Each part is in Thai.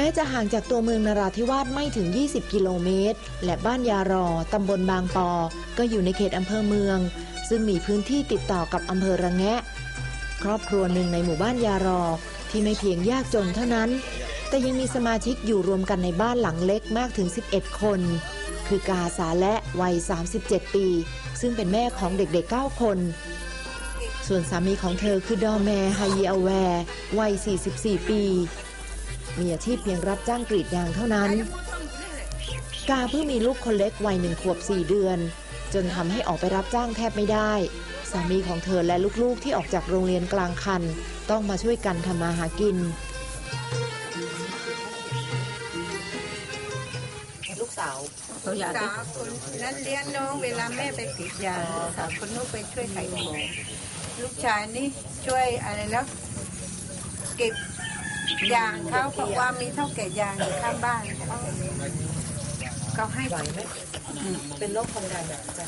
แม้จะห่างจากตัวเมืองนราธิวาสไม่ถึง 20 กิโลเมตร และบ้านยารอ ตำบลบางปอ ก็อยู่ในเขตอำเภอเมือง ซึ่งมีพื้นที่ติดต่อกับอำเภอระแงะ ครอบครัวหนึ่งในหมู่บ้านยารอ ที่ไม่เพียงยากจนเท่านั้น แต่ยังมีสมาชิกอยู่รวมกันในบ้านหลังเล็กมากถึง 11 คน คือกาสาและวัย 37 ปี ซึ่งเป็นแม่ของเด็กๆ 9 คน ส่วนสามีของเธอคือดอแมไฮเยอแวร์วัย 44 ปี มีอาชีพเพียงรับจ้างกรีดยางเท่านั้น กาเพิ่งมีลูกคนเล็กวัยหนึ่งขวบ4เดือน จนทำให้ออกไปรับจ้างแทบไม่ได้ สามีของเธอและลูกๆที่ออกจากโรงเรียนกลางคัน ต้องมาช่วยกันทำมาหากิน ลูกสาวตัวอย่างสาวคนนั้นเลี้ยงน้องเวลาแม่ไปกรีดยางสาวคนนู้นไปช่วยขายของลูกชายนี่ช่วยอะไรแล้วเก็บ ยางเขาเพราะว่ามีเท่าแก่ยางอยู่ข้างบ้านเขาเขาให้ไหวไหมเป็นโรคความดันอะจ้ะ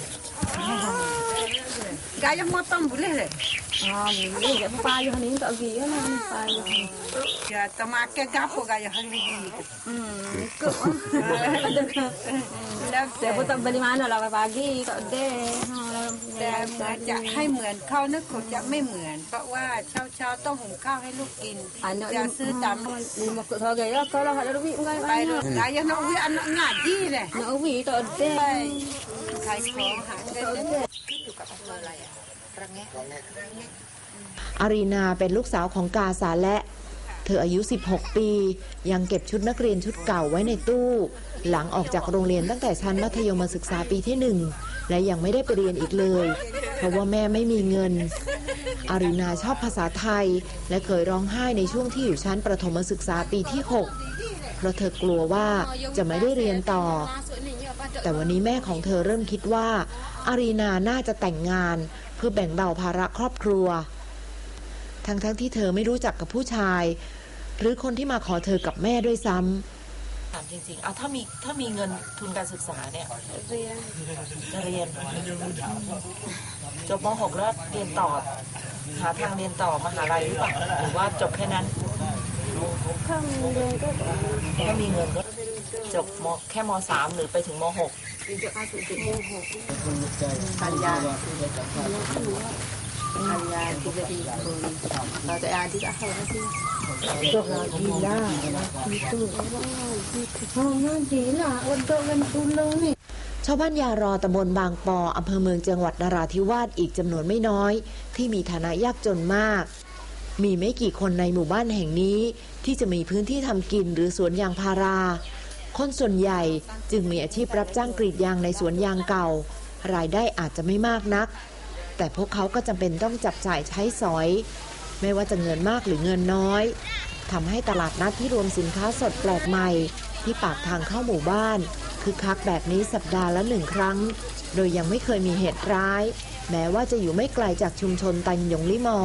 กายยังมอต้มบุเลยเลยอ๋อนี่เดี๋ยวปลาอยู่คนนี้ตัวกี่ก็นะปลาอยู่อย่าตมาแกกับกายยังดีอืมก็แล้วแต่แต่ พอตอนปริมาณเราปลากี่ก็เด้แต่เหมือนจะให้เหมือนเขานึกคงจะไม่เหมือน เพราะว่าเช้าเช้าๆต้องหุงข้าวให้ลูกกินอันนี้จะซื้อตามนี่มาคุยทอเกยก็เราหาเราวิ่งกันไปเลยกายยังน้องวิอันหน้าจี้เลยน้องวิ่งตัวเด้ไปขายของหาเงินได้อารีนาเป็นลูกสาวของกาสาและเธออายุ 16 ปี ยังเก็บชุดนักเรียนชุดเก่าไว้ในตู้ หลังออกจากโรงเรียนตั้งแต่ชั้นมัธยมศึกษาปีที่หนึ่งและยังไม่ได้ไปเรียนอีกเลย เพราะว่าแม่ไม่มีเงิน อารีนาชอบภาษาไทย และเคยร้องไห้ในช่วงที่อยู่ชั้นประถมศึกษาปีที่ 6 เพราะเธอกลัวว่าจะไม่ได้เรียนต่อ แต่วันนี้แม่ของเธอเริ่มคิดว่า อารีนาน่าจะแต่งงาน เพื่อแบ่งเบาภาระครอบครัว ทั้งๆทที่เธอไม่รู้จักกับผู้ชาย หรือคนที่มาขอเธอกับแม่ด้วยซ้ำถามจริงๆ เอาถ้ามีถ้ามีเงินทุนการศึกษาเนี่ยจะเรียนจบม .6 แล้วเรียนต่อ หาทางเรียนต่อมหาลัยหรือเปล่าหรือว่าจบแค่นั้นข้างเดินก็ถ้ามีเงินก็จบมแค่ม .3 หรือไปถึงม .6 ปัญญา ชาวบ้านยารอตำบลบางปออำเภอเมืองจังหวัดนราธิวาสอีกจำนวนไม่น้อย ที่มีฐานะยากจนมาก มีไม่กี่คนในหมู่บ้านแห่งนี้ ที่จะมีพื้นที่ทำกินหรือสวนยางพารา คนส่วนใหญ่จึงมีอาชีพรับจ้างกรีดยางในสวนยางเก่า รายได้อาจจะไม่มากนัก แต่พวกเขาก็จำเป็นต้องจับจ่ายใช้สอย ไม่ว่าจะเงินมากหรือเงินน้อยทำให้ตลาดนัดที่รวมสินค้าสดแปลกใหม่ ที่ปากทางเข้าหมู่บ้านคือคักแบบนี้สัปดาห์ละหนึ่งครั้ง โดยยังไม่เคยมีเหตุร้าย แม้ว่าจะอยู่ไม่ไกลจากชุมชนตันหยงลิมอ